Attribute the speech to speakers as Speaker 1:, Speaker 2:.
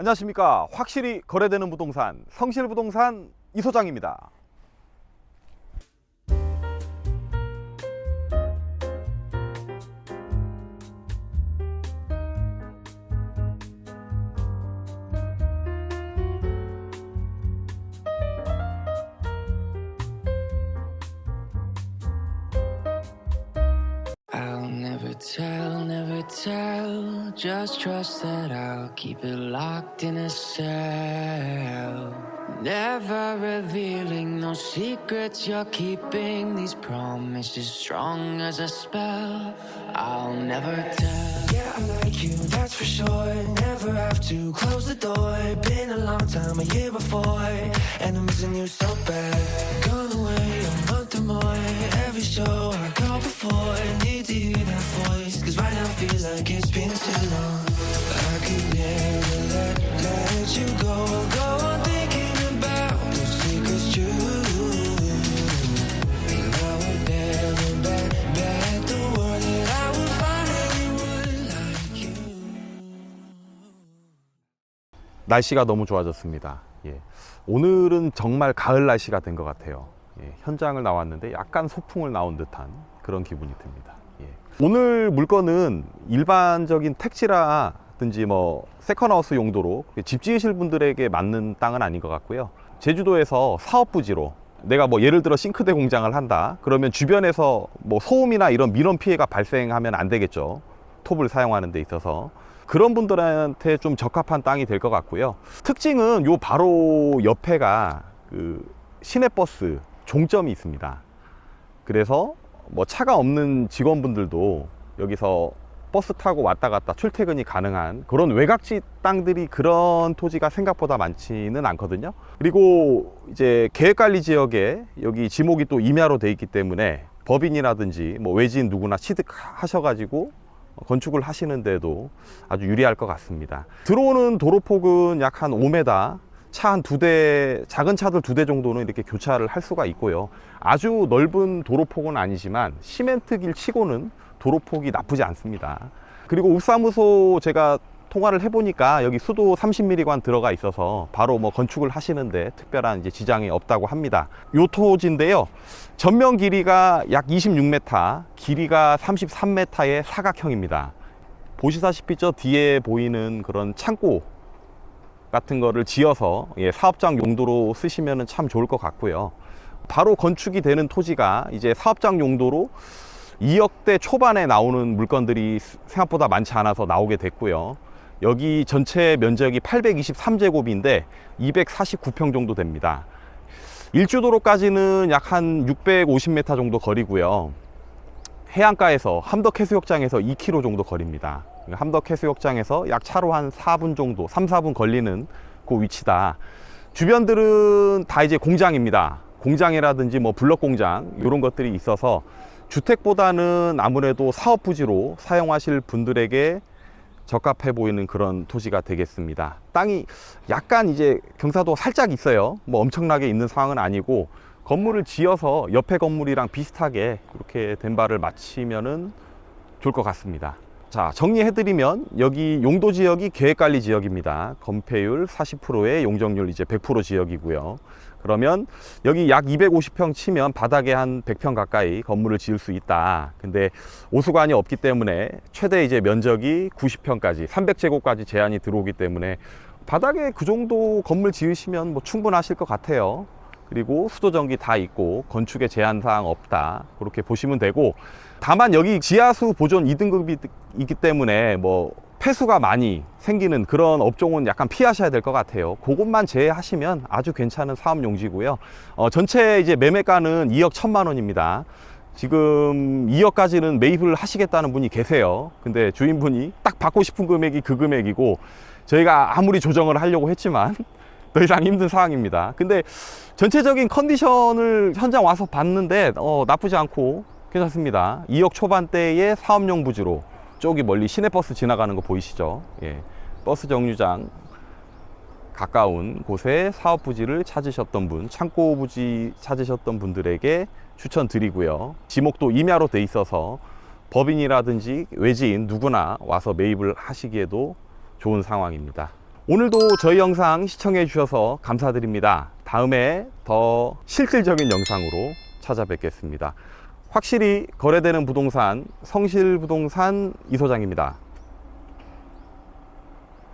Speaker 1: 안녕하십니까. 확실히 거래되는 부동산 성실부동산 이 소장입니다.
Speaker 2: I'll never tell. Just trust that I'll keep it locked in a cell. Never revealing no secrets you're keeping. These promises strong as a spell. I'll never tell.
Speaker 3: Yeah, I like you, that's for sure. Never have to close the door. Been a long time, a year before. And I'm missing you so bad. Gone away a month or more. Every show I go before.
Speaker 1: 날씨가 너무 좋아졌습니다. 예. 오늘은 정말 가을 날씨가 된 것 같아요. 예. 현장을 나왔는데 약간 소풍을 나온 듯한 그런 기분이 듭니다. 예. 오늘 물건은 일반적인 택지라든지 뭐 세컨하우스 용도로 집 지으실 분들에게 맞는 땅은 아닌 것 같고요. 제주도에서 사업 부지로 내가 뭐 예를 들어 싱크대 공장을 한다. 그러면 주변에서 뭐 소음이나 이런 민원 피해가 발생하면 안 되겠죠. 톱을 사용하는 데 있어서 그런 분들한테 좀 적합한 땅이 될 것 같고요. 특징은 요 바로 옆에가 그 시내버스 종점이 있습니다. 그래서 뭐 차가 없는 직원분들도 여기서 버스 타고 왔다 갔다 출퇴근이 가능한 그런 외곽지 땅들이 그런 토지가 생각보다 많지는 않거든요. 그리고 이제 계획관리 지역에 여기 지목이 또 임야로 돼 있기 때문에 법인이라든지 뭐 외지인 누구나 취득하셔 가지고 건축을 하시는데도 아주 유리할 것 같습니다. 들어오는 도로폭은 약 한 5m, 차 한 두 대, 작은 차들 두 대 정도는 이렇게 교차를 할 수가 있고요. 아주 넓은 도로폭은 아니지만 시멘트 길 치고는 도로폭이 나쁘지 않습니다. 그리고 읍사무소 제가 통화를 해보니까 여기 수도 30mm관 들어가 있어서 바로 뭐 건축을 하시는데 특별한 이제 지장이 없다고 합니다. 요 토지인데요. 전면 길이가 약 26m, 길이가 33m의 사각형입니다. 보시다시피 저 뒤에 보이는 그런 창고 같은 거를 지어서 예, 사업장 용도로 쓰시면 참 좋을 것 같고요. 바로 건축이 되는 토지가 이제 사업장 용도로 2억대 초반에 나오는 물건들이 생각보다 많지 않아서 나오게 됐고요. 여기 전체 면적이 823제곱인데 249평 정도 됩니다. 일주도로까지는 약 한 650m 정도 거리고요. 해안가에서 함덕 해수욕장에서 2km 정도 거리입니다. 함덕 해수욕장에서 약 차로 한 4분 정도, 3, 4분 걸리는 그 위치다. 주변들은 다 이제 공장입니다. 공장이라든지 뭐 블럭 공장 이런 것들이 있어서 주택보다는 아무래도 사업 부지로 사용하실 분들에게 적합해 보이는 그런 토지가 되겠습니다. 땅이 약간 이제 경사도 살짝 있어요. 뭐 엄청나게 있는 상황은 아니고 건물을 지어서 옆에 건물이랑 비슷하게 이렇게 된 바를 마치면은 좋을 것 같습니다. 자, 정리해드리면 여기 용도 지역이 계획관리 지역입니다. 건폐율 40%의 용적률 이제 100% 지역이고요. 그러면 여기 약 250평 치면 바닥에 한 100평 가까이 건물을 지을 수 있다. 근데 오수관이 없기 때문에 최대 이제 면적이 90평까지 300제곱까지 제한이 들어오기 때문에 바닥에 그 정도 건물 지으시면 뭐 충분하실 것 같아요. 그리고 수도 전기 다 있고 건축에 제한 사항 없다. 그렇게 보시면 되고 다만 여기 지하수 보존 2등급이기 때문에 뭐 폐수가 많이 생기는 그런 업종은 약간 피하셔야 될 것 같아요. 그것만 제외하시면 아주 괜찮은 사업 용지고요. 어, 전체 이제 매매가는 2억 1천만 원입니다. 지금 2억까지는 매입을 하시겠다는 분이 계세요. 근데 주인분이 딱 받고 싶은 금액이 그 금액이고 저희가 아무리 조정을 하려고 했지만 더 이상 힘든 상황입니다. 근데 전체적인 컨디션을 현장 와서 봤는데 어, 나쁘지 않고 괜찮습니다. 2억 초반대의 사업용 부지로 저기 멀리 시내버스 지나가는 거 보이시죠? 예. 버스 정류장 가까운 곳에 사업 부지를 찾으셨던 분, 창고 부지 찾으셨던 분들에게 추천드리고요. 지목도 임야로 돼 있어서 법인이라든지 외지인 누구나 와서 매입을 하시기에도 좋은 상황입니다. 오늘도 저희 영상 시청해 주셔서 감사드립니다. 다음에 더 실질적인 영상으로 찾아뵙겠습니다. 확실히 거래되는 부동산 성실부동산 이소장입니다.